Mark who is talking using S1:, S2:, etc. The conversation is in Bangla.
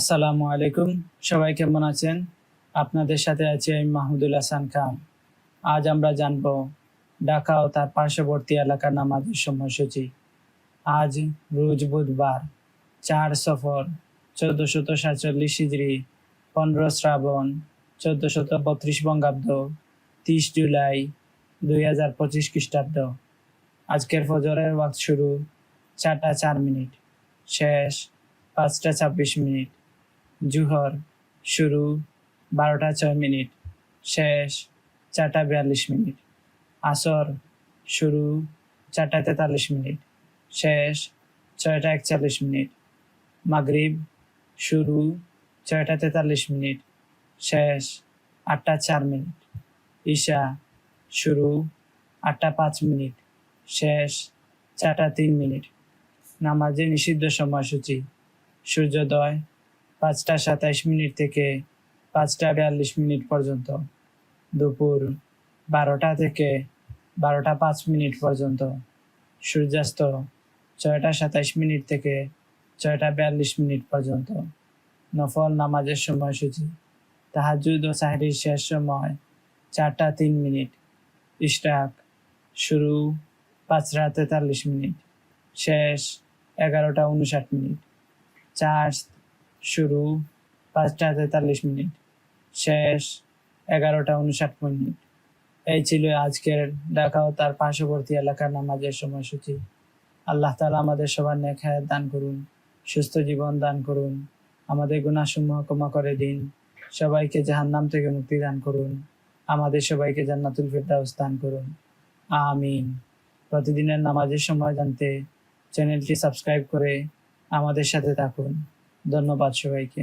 S1: আসসালামু আলাইকুম। সবাই কেমন আছেন? আপনাদের সাথে আছি আমি মাহমুদুল হাসান খান। আজ আমরা জানব ঢাকা ও তার পার্শ্ববর্তী এলাকার নামাজের সময়সূচি। আজ রোজ বুধবার, চার সফর, চোদ্দশত সাতচল্লিশ হিজড়ি পনেরো শ্রাবণ, চোদ্দশত বত্রিশ বঙ্গাব্দ, তিরিশ জুলাই দুই হাজার পঁচিশ খ্রিস্টাব্দ। আজকের ফজরের ওয়াক্ত শুরু চারটা চার মিনিট, শেষ পাঁচটা ছাব্বিশ মিনিট। জুহর, শুরু বারোটা ছয় মিনিট, শেষ চারটা বিয়াল্লিশ মিনিট, আসর, শুরু চারটা তেতাল্লিশ মিনিট, শেষ ছয়টা একচল্লিশ মিনিট, মাগরিব, শুরু ছয়টা তেতাল্লিশ মিনিট, শেষ আটটা চার মিনিট, ঈশা, শুরু আটটা পাঁচ মিনিট, শেষ চারটা তিন মিনিট নামাজে নিষিদ্ধ সময়সূচি, সূর্যোদয় পাঁচটা সাতাইশ মিনিট থেকে পাঁচটা বিয়াল্লিশ মিনিট পর্যন্ত। দুপুর বারোটা থেকে বারোটা পাঁচ মিনিট পর্যন্ত। সূর্যাস্ত ছয়টা সাতাইশ মিনিট থেকে ছয়টা বিয়াল্লিশ মিনিট পর্যন্ত। নফল নামাজের সময়সূচি। তাহাজুদ ও সাহরির শেষ সময় চারটা তিন মিনিট। ইশরাক শুরু পাঁচটা তেতাল্লিশ মিনিট। শেষ এগারোটা উনষাট মিনিট। চার্জ শুরু পাঁচটা তেতাল্লিশ মিনিট, শেষ এগারোটা উনষাট মিনিট। এই ছিল আজকের ঢাকা ও তার পার্শ্ববর্তী এলাকার নামাজের সময়সূচি। আল্লাহ তালা আমাদের সবার হায়াত দান করুন, সুস্থ জীবন দান করুন, আমাদের গুণাসমূহ ক্ষমা করে দিন, সবাইকে জাহান্নাম থেকে মুক্তি দান করুন, আমাদের সবাইকে জান্নাতুল ফিরদাউস দান করুন। আমিন। প্রতিদিনের নামাজের সময় জানতে চ্যানেলটি সাবস্ক্রাইব করে আমাদের সাথে থাকুন। ধন্যবাদ সবাইকে।